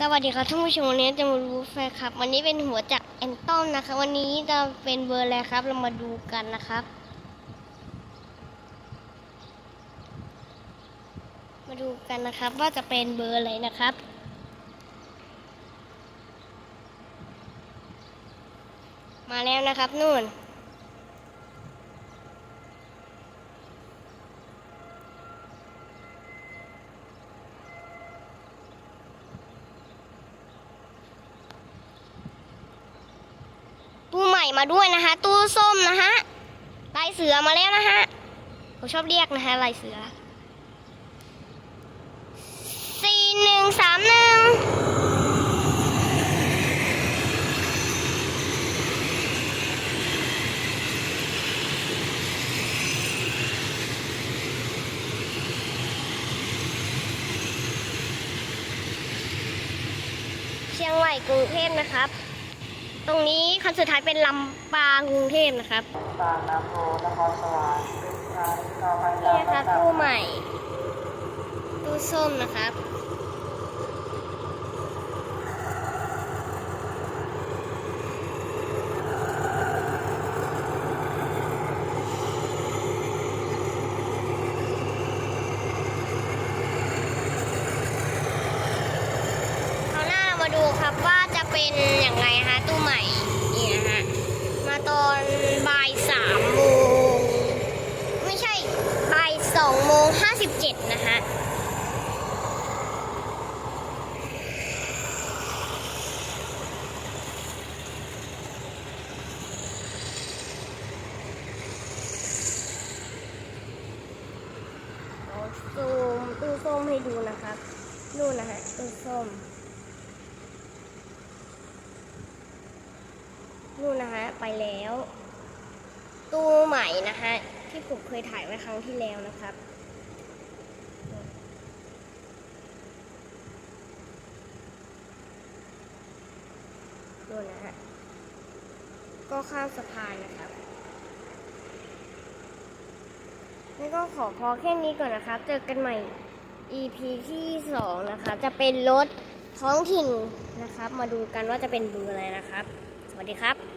สวัสดีครับท่านผู้ชมวันนี้จะมารู้แฟครับ วันนี้เป็นหัวจากแอนตอมนะคะ วันนี้จะเป็นเบอร์อะไรครับ เรามาดูกันนะครับ มาดูกันนะครับว่าจะเป็นเบอร์อะไรนะครับ มาแล้วนะครับนู่น ม่มาด้วยนะคะ ตู้ส้มนะฮะลายเสือมาแล้วนะฮะผมชอบเรียกนะฮะลายเสือสี่หนึ่งสามหนึ่งเชียงใหม่กรุงเทพนะครับ ตรงนี้คันสุดท้ายเป็นลำปางกรุงเทพนะครับบางน้ำโพนครสวรรค์เป็นทางต่อไปนี่นะครับตู้ใหม่ตู้ส้มนะครับ 27 นะคะซูมตู้ส้มให้ดูนะครับนู่นนะฮะตู้ส้มนู่นนะฮะไปแล้ว ตู้ใหม่นะฮะที่ผมเคยถ่ายไว้ครั้งที่แล้วนะครับ นู่นนะฮะ ก็ข้ามสะพานนะครับนี่ก็ขอพอแค่นี้ก่อนนะครับ เจอกันใหม่ EP ที่สองนะครับจะเป็นรถท้องถิ่นนะครับ มาดูกันว่าจะเป็นเบอร์อะไรนะครับ สวัสดีครับ